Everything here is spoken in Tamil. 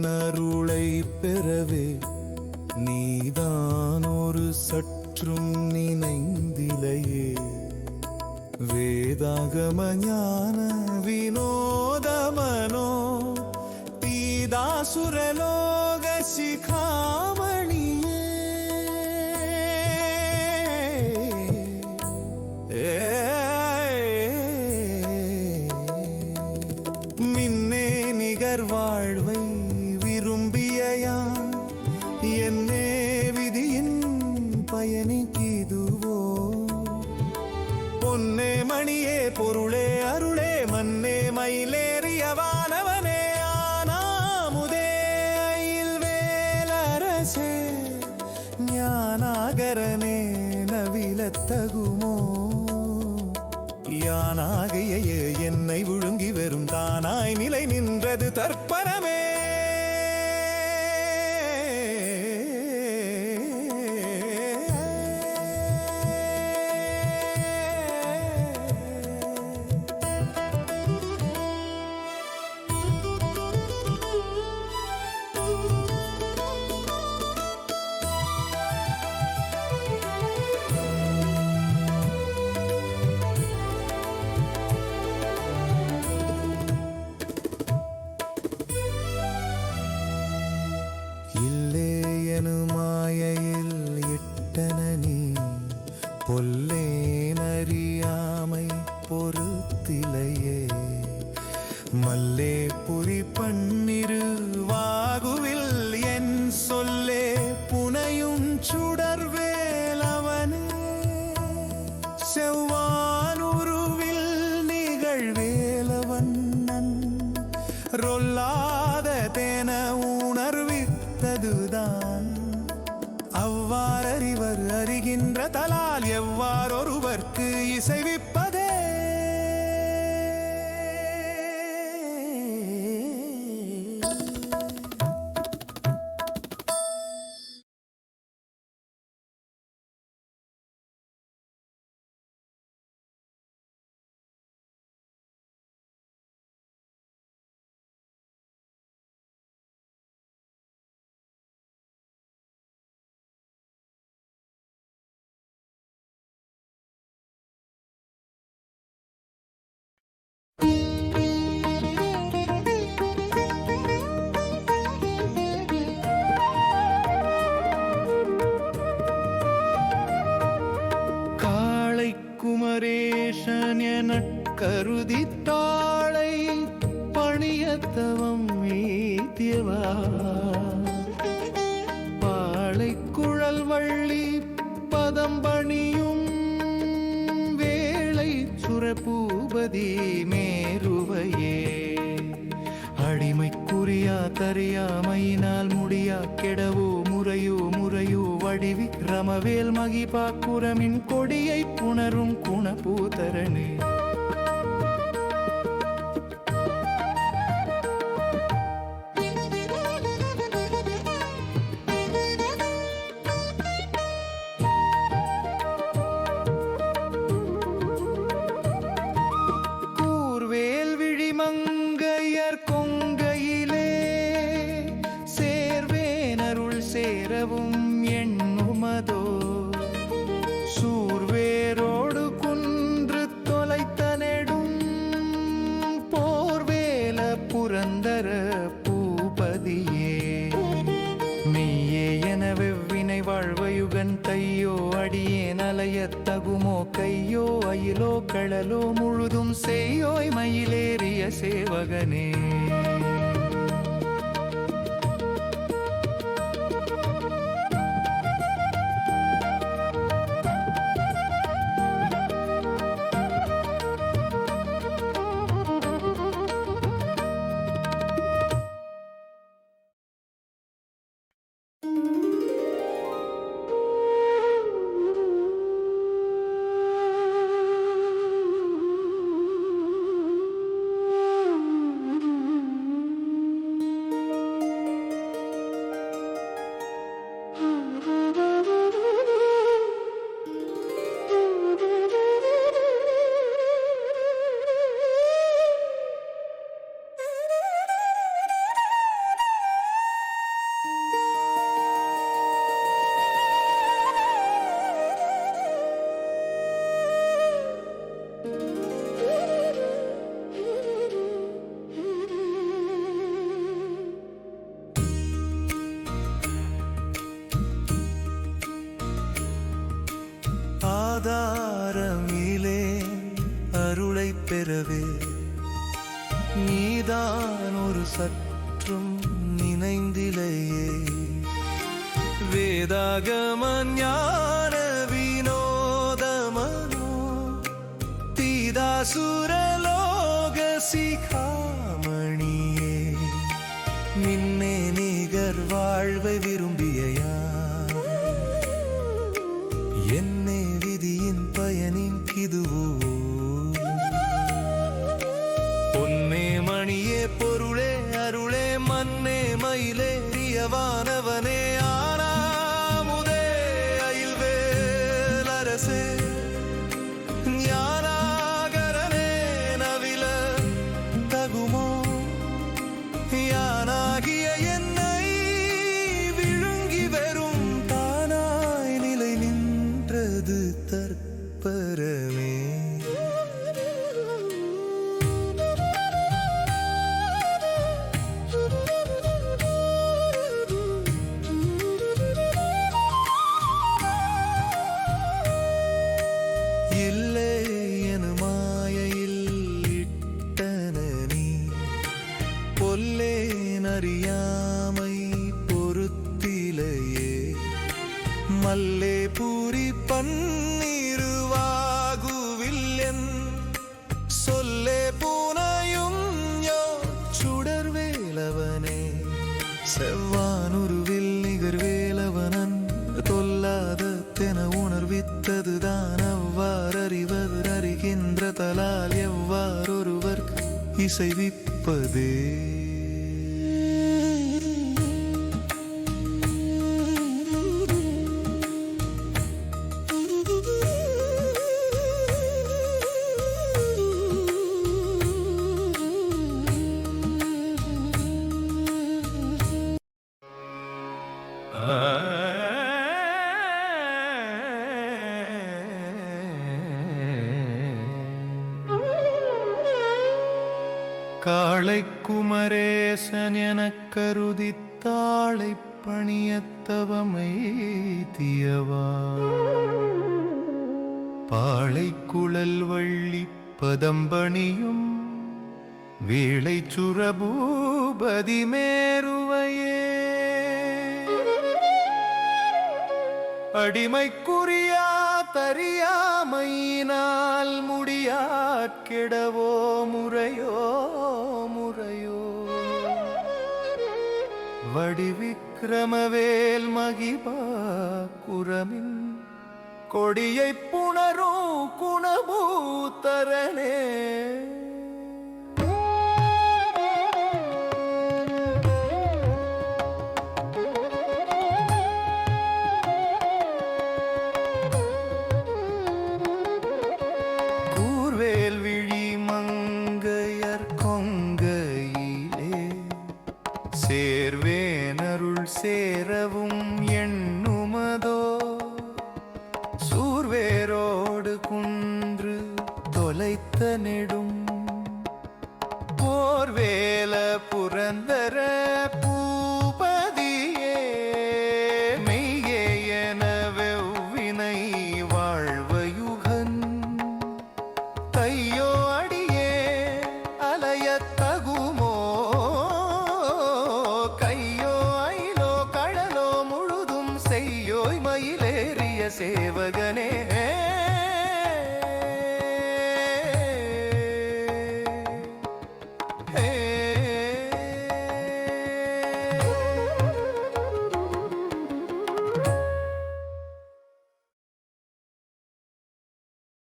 அருளை பெறவே நீதான் ஒரு சற்றும் நினைந்திலையே. வேதாகம ஞான வினோதமனோ தீதாசுரலோக சிகா பொன்னே மணியே பொருளே அருளே மன்னே மயிலேறிய வானவனே ஆனாமுதே வேலரசே ஞானாகரனே நவிலத்தகுமோ? யானாகைய என்னை விழுங்கி வெறும் தானாய் நிலை நின்றது தற்பரமே செவ்வானுருவில் நிகழ்வேலவண்ணன் ரொல்லாத தேன உணர்வித்ததுதான். அவ்வாறறிவர் அறிகின்ற தலால் எவ்வாறொருவர்க்கு இசைவிப்பதே கருதித்தாளை பணியத்தவம் மீத்தியவா? பாளை குழல் வள்ளி பதம் பணியும் வேளை சுரபூபதி மேருவையே. அடிமைக்குரியா தரியாமையினால் முடியா கெடவோ முறையோ முறையோ வடிவி ரமவேல் மகிபாக்குரமின் கொ சேரவும் எண்ணுமதோ? சூர்வேரோடு குன்று தொலைத்த நெடும் போர்வேல புரந்தர பூபதியே. நீயே என வெவ்வினை வாழ்வயுகன் தையோ அடியே நலையத் தகுமோ கையோ அயிலோ கடலோ முழுதும் செய்யோய் மயிலேறிய சேவகனே. ஆதாரமிலே அருளை பெறவே. நீதான் ஒரு சற்றும் நினைந்திலையே. வேதாகமன் ஞான வினோதமனோ தீதாசூ பூரி பன்னிருவாகுவில்லென் சொல்லே பூனையும் யோ சுடர்வேலவனே. செவ்வானுருவில் நிகர் வேலவனன் தொல்லாத தென உணர்வித்ததுதான் அவ்வாறு அறிவது அறிகின்ற தலால் எவ்வாறொருவர் இசைவிப்பதே. காளை குமரேசன் எனக் கருதித்தாளை பணியத்தவமை தியவா? பாளை குழல் வள்ளி பதம்பணியும் வேளை சுரபூபதி மேருவையே. அடிமைக்குரியா தரியாமையினால் முடியா கெடவோ முறையோ? வடிவிக்கிரமவேல் மகிபா குரமின். கொடியை புணரும் குணபூத்தரனே சேரவும் எண்ணுமதோ? சூர்வேரோடு குன்று தொலைத்த நெடும் தேறிய சேவகனே.